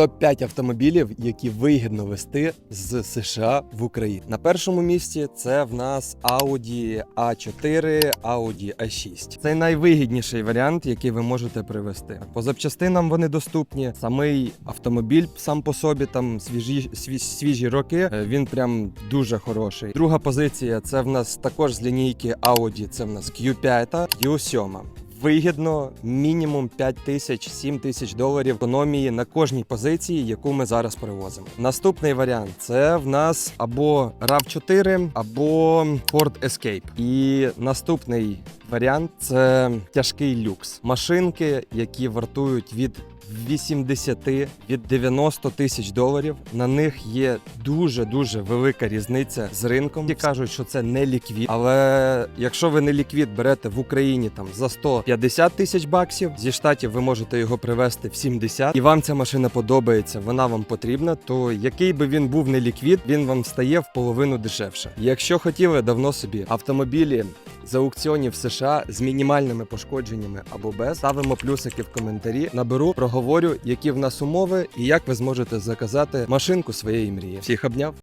Топ-5 автомобілів, які вигідно вести з США в Україну. На першому місці це в нас Audi A4, Audi A6. Це найвигідніший варіант, який ви можете привезти. По запчастинам вони доступні. Самий автомобіль сам по собі там свіжі, сві- свіжі роки. е, Він прям дуже хороший. Друга позиція це в нас також з лінійки Audi. Це в нас Q5, Q7. Вигідно мінімум 5 тисяч 7 тисяч доларів економії на кожній позиції, яку ми зараз привозимо. Наступний варіант це в нас або RAV4, або Ford Escape. І наступний варіант це тяжкий люкс. Машинки, які вартують від 80 від 90 тисяч доларів. На них є дуже дуже велика різниця з ринком. Ті кажуть, що це не ліквід. Але якщо ви не ліквід берете в Україні там за 150 тисяч баксів, зі штатів ви можете його привезти в 70, і вам ця машина подобається, вона вам потрібна. То який би він був не ліквід, він вам стає в половину дешевше. Якщо хотіли давно собі автомобілі з аукціонів США з мінімальними пошкодженнями або без. Ставимо плюсики в коментарі. Наберу, проговорю, які в нас умови і як ви зможете заказати машинку своєї мрії. Всіх обняв.